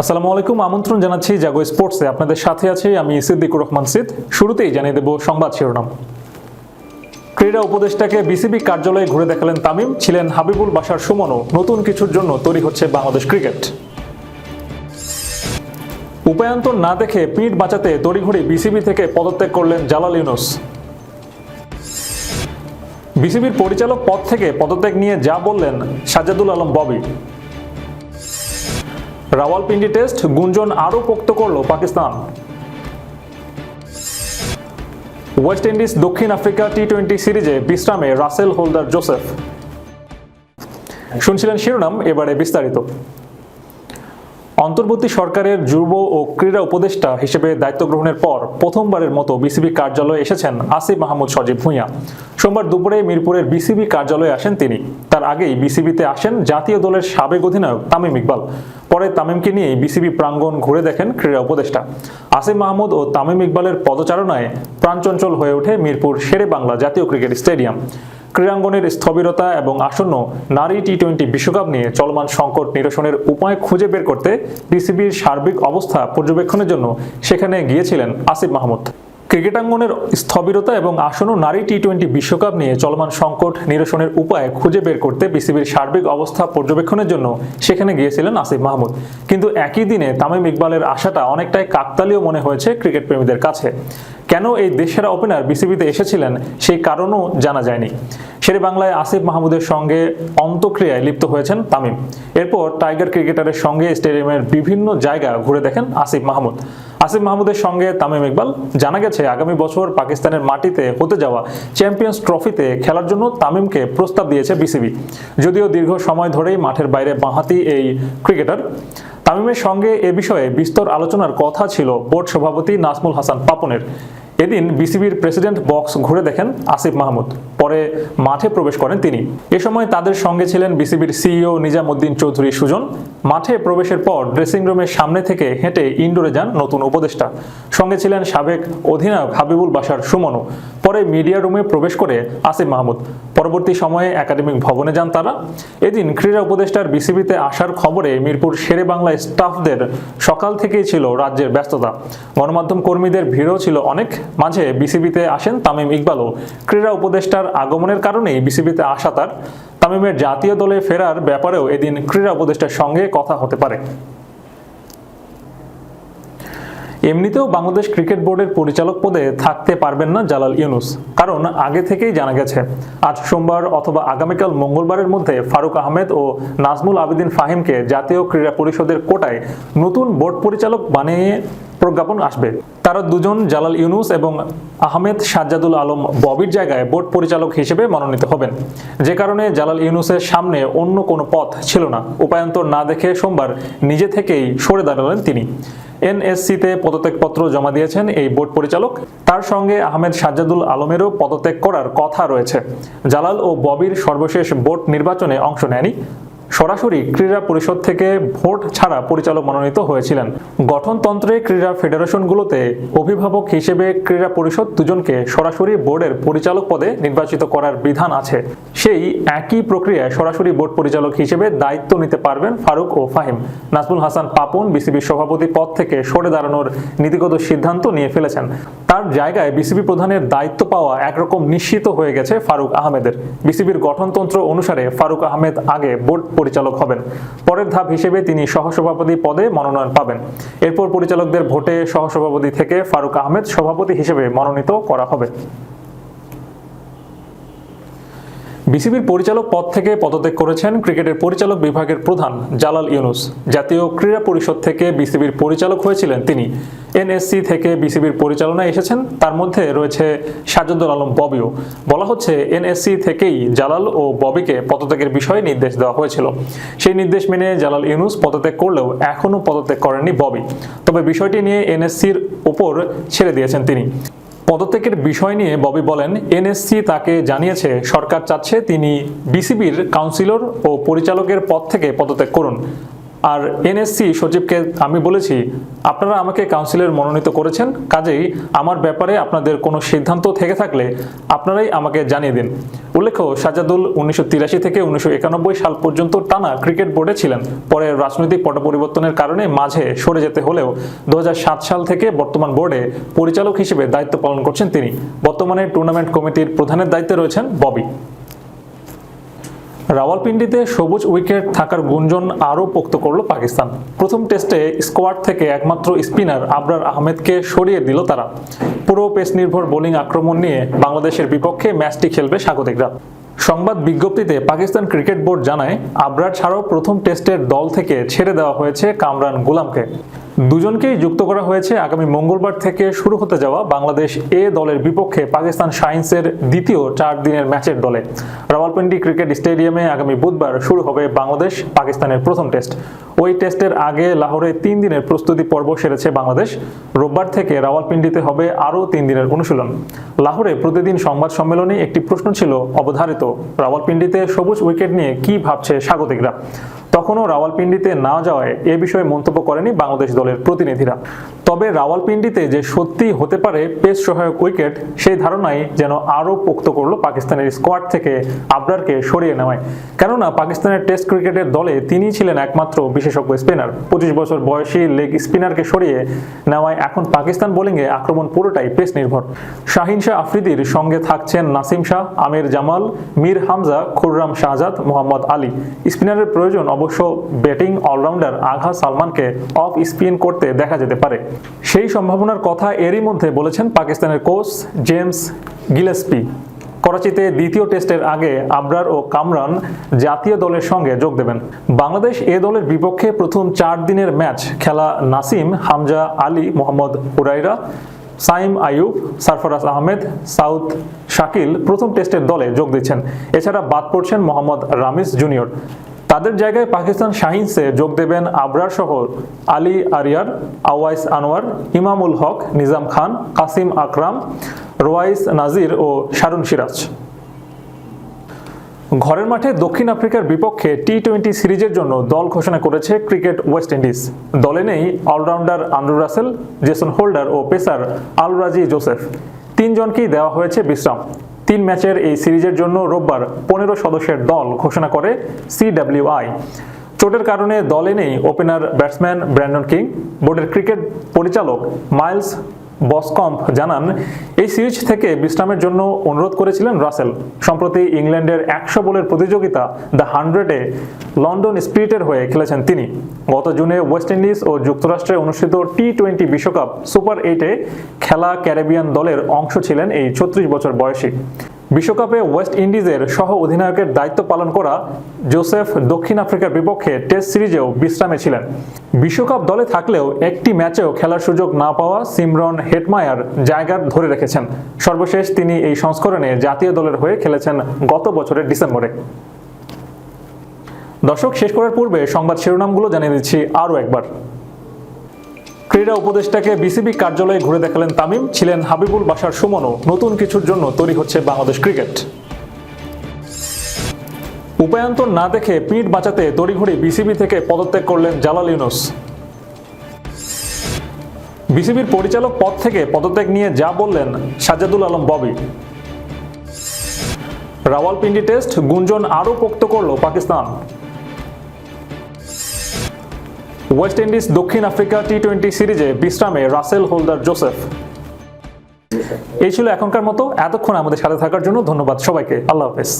আসসালামু আলাইকুম। আমন্ত্রণ জানাচ্ছি জাগো স্পোর্টসে। আপনাদের সাথে আছি আমি সিদ্দিকুর রহমান সিদ। শুরুতেই জানিয়ে দেব সংবাদ শিরোনাম। ক্রীড়া উপদেষ্টাকে বিসিবি কার্যালয়ে ঘুরে দেখালেন তামিম। ছিলেন হাবিবুল বাসার সুমনও। নতুন কিছুর জন্য তৈরি হচ্ছে বাংলাদেশ ক্রিকেট। উপায়ন্তর না দেখে পিঠ বাঁচাতে তড়িঘড়ি বিসিবি থেকে পদত্যাগ করলেন জালাল ইউনুস। বিসিবির পরিচালক পদ থেকে পদত্যাগ নিয়ে যা বললেন সাজ্জাদুল আলম ববি। রাওয়ালপিন্ডি টেস্ট গুঞ্জন আরও পোক্ত করল পাকিস্তান। ওয়েস্ট ইন্ডিজ দক্ষিণ আফ্রিকা টি টোয়েন্টি সিরিজে বিশ্রামে রাসেল হোল্ডার জোসেফ। শুনছিলেন শিরোনাম, এবারে বিস্তারিত। অন্তর্বর্তী সরকারের যুব ও ক্রীড়া উপদেষ্টা হিসেবে দায়িত্ব গ্রহণের পর প্রথমবারের মতো বিসিবি কার্যালয়ে এসেছেন আসিফ মাহমুদ সজীব ভূঁইয়া। সোমবার দুপুরে মিরপুরের বিসিবি কার্যালয়ে আসেন তিনি। তার আগেই বিসিবিতে আসেন জাতীয় দলের সাবেক অধিনায়ক তামিম ইকবাল। পরে তামিমকে নিয়ে বিসিবি প্রাঙ্গণ ঘুরে দেখেন ক্রীড়া উপদেষ্টা। আসিফ মাহমুদ ও তামিম ইকবালের পদচারণায় প্রাণচঞ্চল হয়ে ওঠে মিরপুর শেরে বাংলা জাতীয় ক্রিকেট স্টেডিয়াম। ক্রীড়াঙ্গনের স্থবিরতা এবং আসন্ন নারী টি টোয়েন্টি বিশ্বকাপ নিয়ে চলমান সংকট নিরসনের উপায় খুঁজে বের করতে বিসিবির সার্বিক অবস্থা পর্যবেক্ষণের জন্য সেখানে গিয়েছিলেন আসিফ মাহমুদ। ক্রিকেটাঙ্গনের স্থবিরতা এবং আসন্ন নারী টি টোয়েন্টি বিশ্বকাপ নিয়ে চলমান সংকট নিরসনের উপায় খুঁজে বের করতে বিসিবির সার্বিক অবস্থা পর্যবেক্ষণের জন্য সেখানে গিয়েছিলেন আসিফ মাহমুদ। কিন্তু একই দিনে তামিম ইকবালের আশাটা অনেকটাই কাকতালীয় মনে হয়েছে ক্রিকেট প্রেমীদের কাছে। কেন এই দেশের ওপেনার বিসিবিতে এসেছিলেন সেই কারণও জানা যায়নি। শেরে বাংলায় আসিফ মাহমুদের সঙ্গে অন্তক্রিয়ায় লিপ্ত হয়েছেন তামিম। এরপর টাইগার ক্রিকেটারের সঙ্গে স্টেডিয়ামের বিভিন্ন জায়গা ঘুরে দেখেন আসিফ মাহমুদ। আসিফ মাহমুদের সঙ্গে তামিম ইকবাল। জানা গেছে, আগামী বছর পাকিস্তানের মাটিতে হতে যাওয়া চ্যাম্পিয়ন্স ট্রফিতে খেলার জন্য তামিমকে প্রস্তাব দিয়েছে বিসিবি যদিও দীর্ঘ সময় ধরেই মাঠের বাইরে বাঁহাতি এই ক্রিকেটার। তামিমের সঙ্গে এ বিষয়ে বিস্তর আলোচনার কথা ছিল বোর্ড সভাপতি নাজমুল হাসান পাপনের। এদিন বিসিবির প্রেসিডেন্ট বক্স ঘুরে দেখেন আসিফ মাহমুদ। পরে মাঠে প্রবেশ করেন তিনি। এ সময় তাদের সঙ্গে ছিলেন বিসিবির সিইও নিজামুদ্দিন চৌধুরী সুজন। মাঠে প্রবেশের পর ড্রেসিং রুমের সামনে থেকে হেঁটে ইনডোরে যান নতুন উপদেষ্টা। সঙ্গে ছিলেন সাবেক অধিনায়ক হাবিবুল বাসার সুমনও পরে মিডিয়া রুমে প্রবেশ করে আসিফ মাহমুদ। পরবর্তী সময়ে একাডেমিক ভবনে যান তারা। এদিন ক্রীড়া উপদেষ্টার বিসিবিতে আসার খবরে মিরপুর শেরে বাংলা স্টাফদের সকাল থেকেই ছিল রাজ্যের ব্যস্ততা। গণমাধ্যম কর্মীদের ভিড়ও ছিল অনেক। মাঝে বিসিবিতে আসেন তামিম ইকবালও। ক্রীড়া উপদেষ্টার আগমনের কারণেই বিসিবিতে আসা তার। তামিমের জাতীয় দলে ফেরার ব্যাপারেও এদিন ক্রীড়া উপদেষ্টার সঙ্গে কথা হতে পারে। এমনিতেও বাংলাদেশ ক্রিকেট বোর্ডের পরিচালক পদে থাকতে পারবেন না জালাল ইউনুস। কারণ আগে থেকেই জানা গেছে, আজ সোমবার অথবা আগামীকাল মঙ্গলবারের মধ্যে ফারুক আহমেদ ও নাজমুল আবেদিন ফাহিমকে জাতীয় ক্রীড়া পরিষদের কোটায় নতুন বোর্ড পরিচালক বানিয়ে প্রজ্ঞাপন আসবে। তারা দুজন জালাল ইউনুস এবং আহমেদ সাজ্জাদুল আলম ববির জায়গায় বোর্ড পরিচালক হিসেবে মনোনীত হবেন। যে কারণে জালাল ইউনুসের সামনে অন্য কোনো পথ ছিল না। উপায়ন্তর না দেখে সোমবার নিজে থেকেই সরে দাঁড়ালেন তিনি। এনএসসিতে পদত্যাগপত্র জমা দিয়েছেন এই বোর্ড পরিচালক। তার সঙ্গে আহমেদ সাজ্জাদুল আলমেরও পদত্যাগ করার কথা রয়েছে। জালাল ও ববির সর্বশেষ বোর্ড নির্বাচনে অংশ নেয়নি সরাসরি ক্রীড়া পরিষদ থেকে ভোট ছাড়া পরিচালক মনোনীত হয়েছিলেন। গঠনতন্ত্রে ক্রীড়া ফেডারেশনগুলোতে অভিভাবক হিসেবে ক্রীড়া পরিষদ দুজনকে সরাসরি বোর্ডের পরিচালক পদে নির্বাচিত করার বিধান আছে। সেই একই প্রক্রিয়ায় সরাসরি বোর্ড পরিচালক হিসেবে দায়িত্ব নিতে পারবেন ফারুক ও ফাহিম। নাজমুল হাসান পাপন বিসিবির সভাপতি পদ থেকে সরে দাঁড়ানোর নীতিগত সিদ্ধান্ত নিয়ে ফেলেছেন। তার জায়গায় বিসিবি প্রধানের দায়িত্ব পাওয়া একরকম নিশ্চিত হয়ে গেছে ফারুক আহমেদের। বিসিবির গঠনতন্ত্র অনুসারে ফারুক আহমেদ আগে বোর্ড পরিচালক হবেন। পরের ধাপ হিসেবে তিনি সহসভাপতি পদে মনোনয়ন পাবেন। এরপর পরিচালকদের ভোটে সহসভাপতি থেকে ফারুক আহমেদ সভাপতি হিসেবে মনোনীত করা হবে। বিসিবির পরিচালক পদ থেকে পদত্যাগ করেছেন ক্রিকেটের পরিচালক বিভাগের প্রধান জালাল ইউনুস। জাতীয় ক্রীড়া পরিষদ থেকে বিসিবির পরিচালক হয়েছিলেন তিনি। এনএসসি থেকে বিসিবির পরিচালনায় এসেছেন, তার মধ্যে রয়েছে সাজুদ্দুল আলম ববিও। বলা হচ্ছে, এনএসসি থেকেই জালাল ও ববিকে পদত্যাগের বিষয়ে নির্দেশ দেওয়া হয়েছিল। সেই নির্দেশ মেনে জালাল ইউনুস পদত্যাগ করলেও এখনও পদত্যাগ করেননি ববি। তবে বিষয়টি নিয়ে এনএসসির ওপর ছেড়ে দিয়েছেন তিনি। পদত্যাগের বিষয় নিয়ে ববি বলেন, এনএসসি তাকে জানিয়েছে, সরকার চাচ্ছে তিনি বিসিবির কাউন্সিলর ও পরিচালকের পদ থেকে পদত্যাগ করুন। আর এনএসসি সচিবকে আমি বলেছি, আপনারা আমাকে কাউন্সিলের মনোনীত করেছেন, কাজেই আমার ব্যাপারে আপনাদের কোনো সিদ্ধান্ত থেকে থাকলে আপনারাই আমাকে জানিয়ে দিন। উল্লেখ্য, সাজাদুল উনিশশো তিরাশি থেকে উনিশশো একানব্বই সাল পর্যন্ত টানা ক্রিকেট বোর্ডে ছিলেন। পরে রাজনৈতিক পট পরিবর্তনের কারণে মাঝে সরে যেতে হলেও দু হাজার সাত সাল থেকে বর্তমান বোর্ডে পরিচালক হিসেবে দায়িত্ব পালন করছেন তিনি। বর্তমানে টুর্নামেন্ট কমিটির প্রধানের দায়িত্বে রয়েছেন ববি। রাওয়ালপিন্ডিতে সবুজ উইকেট থাকার গুঞ্জন আরও পোক্ত করল পাকিস্তান। প্রথম টেস্টে স্কোয়াড থেকে একমাত্র স্পিনার আবরার আহমেদকে সরিয়ে দিল তারা। পুরো পেস নির্ভর বোলিং আক্রমণ নিয়ে বাংলাদেশের বিপক্ষে ম্যাচটি খেলবে স্বাগতিকরা। সংবাদ বিজ্ঞপ্তিতে পাকিস্তান ক্রিকেট বোর্ড জানায়, আবরার ছাড়াও প্রথম টেস্টের দল থেকে ছেড়ে দেওয়া হয়েছে কামরান গুলামকে। দুজনকেই যুক্ত করা হয়েছে আগামী মঙ্গলবার থেকে শুরু হতে যাওয়া বাংলাদেশ এ দলের বিপক্ষে পাকিস্তান সায়েন্সের দ্বিতীয় চার দিনের ম্যাচের দলে। রাওয়ালপিন্ডি ক্রিকেট স্টেডিয়ামে আগামী বুধবার শুরু হবে বাংলাদেশ পাকিস্তানের প্রথম টেস্ট। ওই টেস্টের আগে লাহোরে তিন দিনের প্রস্তুতি পর্ব সেরেছে বাংলাদেশ। রোববার থেকে রাওয়ালপিন্ডিতে হবে আরও তিন দিনের অনুশীলন। লাহোরে প্রতিদিন সংবাদ সম্মেলনে একটি প্রশ্ন ছিল অবধারিত। রাওয়ালপিন্ডিতে সবুজ উইকেট নিয়ে কি ভাবছে স্বাগতিকরা? তখনও রাওয়ালপিন্ডিতে না যাওয়ায় এ বিষয়ে মন্তব্য করেনি বাংলাদেশ দলের প্রতিনিধিরা। তবে রাওয়ালপিন্ডিতে যে সত্যি হতে পারে পেস সহায়ক উইকেট, সেই ধারণাই যেন আরও পোক্ত করল পাকিস্তানের স্কোয়াড থেকে আবরারকে সরিয়ে নেওয়ায়। কেননা পাকিস্তানের টেস্ট ক্রিকেটের দলে তিনিই ছিলেন একমাত্র বিশেষজ্ঞ স্পিনার। পঁচিশ বছর বয়সী লেগ স্পিনারকে সরিয়ে নেওয়ায় এখন পাকিস্তান বোলিংয়ে আক্রমণ পুরোটাই পেস নির্ভর। শাহিন শাহ আফ্রিদির সঙ্গে থাকছেন নাসিম শাহ, আমির জামাল, মীর হামজা, খুররাম শাহজাদ, মোহাম্মদ আলী। স্পিনারের প্রয়োজন অবশ্য ব্যাটিং অলরাউন্ডার আঘা সালমানকে অফ স্পিন করতে দেখা যেতে পারে। সেই সম্ভাবনার কথা এরই মধ্যে বলেছেন পাকিস্তানের কোচ জেমস গিলেসপি। করাচিতে দ্বিতীয় টেস্টের আগে আবরার ও কামরান জাতীয় দলের সঙ্গে যোগ দেবেন। বাংলাদেশ এ দলের বিপক্ষে প্রথম চার দিনের ম্যাচ খেলা নাসিম, হামজা আলী, মোহাম্মদ হুরাইরা সাইম আইয়ুব, সারফরাজ আহমেদ, সাউথ শাকিল প্রথম টেস্টের দলে যোগ দিচ্ছেন। এছাড়া বাদ পড়ছেন মোহাম্মদ রামিস জুনিয়র। তাদের জায়গায় পাকিস্তান শাহিনসে যোগ দেবেন আবরার সহ আলী আরিয়ার, আওয়াইস আনোয়ার ইমামুল হক, নিজাম খান, কাসিম আকরাম, রোয়াইস নাজির ও শারুন সিরাজ। ঘরের মাঠে দক্ষিণ আফ্রিকার বিপক্ষে টি টোয়েন্টি সিরিজের জন্য দল ঘোষণা করেছে ক্রিকেট ওয়েস্ট ইন্ডিজ। দলে নেই allrounder Andrew Russell, Jason Holder ও পেসার আলরাজি জোসেফ। তিনজনকেই দেওয়া হয়েছে বিশ্রাম। তিন ম্যাচের এই সিরিজের জন্য রোববার পনেরো সদস্যের দল ঘোষণা করে সিডাব্লিউআই। চোটের কারণে দলে নেই ওপেনার ব্যাটসম্যান ব্র্যান্ডন কিং। বোর্ডের ক্রিকেট পরিচালক মাইলস বসকম্প জানান, এই সিরিজ থেকে বিশ্রামের জন্য অনুরোধ করেছিলেন রাসেল। সম্প্রতি ইংল্যান্ডের একশো বলের প্রতিযোগিতা দ্য হান্ড্রেডে লন্ডন স্পিরিটের হয়ে খেলেছেন তিনি। গত জুনে ওয়েস্ট ইন্ডিজ ও যুক্তরাষ্ট্রে অনুষ্ঠিত টি টোয়েন্টি বিশ্বকাপ সুপার এইটে খেলা ক্যারিবিয়ান দলের অংশ ছিলেন এই ছত্রিশ বছর বয়সী। বিশ্বকাপে ওয়েস্ট ইন্ডিজের সহ অধিনায়কের দায়িত্ব পালন করা জোসেফ দক্ষিণ আফ্রিকার বিপক্ষে টেস্ট সিরিজেও বিশ্রামে ছিলেন। বিশ্বকাপ দলে থাকলেও একটি ম্যাচেও খেলার সুযোগ না পাওয়া সিমরন হেটমায়ার জায়গা ধরে রেখেছেন। সর্বশেষ তিনি এই সংস্করণে জাতীয় দলের হয়ে খেলেছেন গত বছরের ডিসেম্বরে। দর্শক, শেষ করার পূর্বে সংবাদ শিরোনামগুলো জানিয়ে দিচ্ছি আরও একবার। ক্রীড়া উপদেষ্টাকে বিসিবি কার্যালয়ে ঘুরে দেখালেন তামিম, ছিলেন হাবিবুল বাসার সুমনও। নতুন কিছুর জন্য তৈরি হচ্ছে বাংলাদেশ ক্রিকেট। উপায়ন্তর না দেখে পিঠ বাঁচাতে তড়িঘড়ি বিসিবি থেকে পদত্যাগ করলেন জালাল ইউনুস। বিসিবির পরিচালক পদ থেকে পদত্যাগ নিয়ে যা বললেন সাজ্জাদুল আলম ববি। রাওয়ালপিন্ডি টেস্ট গুঞ্জন আরও পোক্ত করল পাকিস্তান। ওয়েস্ট ইন্ডিজ দক্ষিণ আফ্রিকা টি টোয়েন্টি সিরিজে বিশ্রামে রাসেল হোল্ডার জোসেফ। এই ছিল এখনকার মতো। এতক্ষণ আমাদের সাথে থাকার জন্য ধন্যবাদ সবাইকে। আল্লাহ হাফেজ।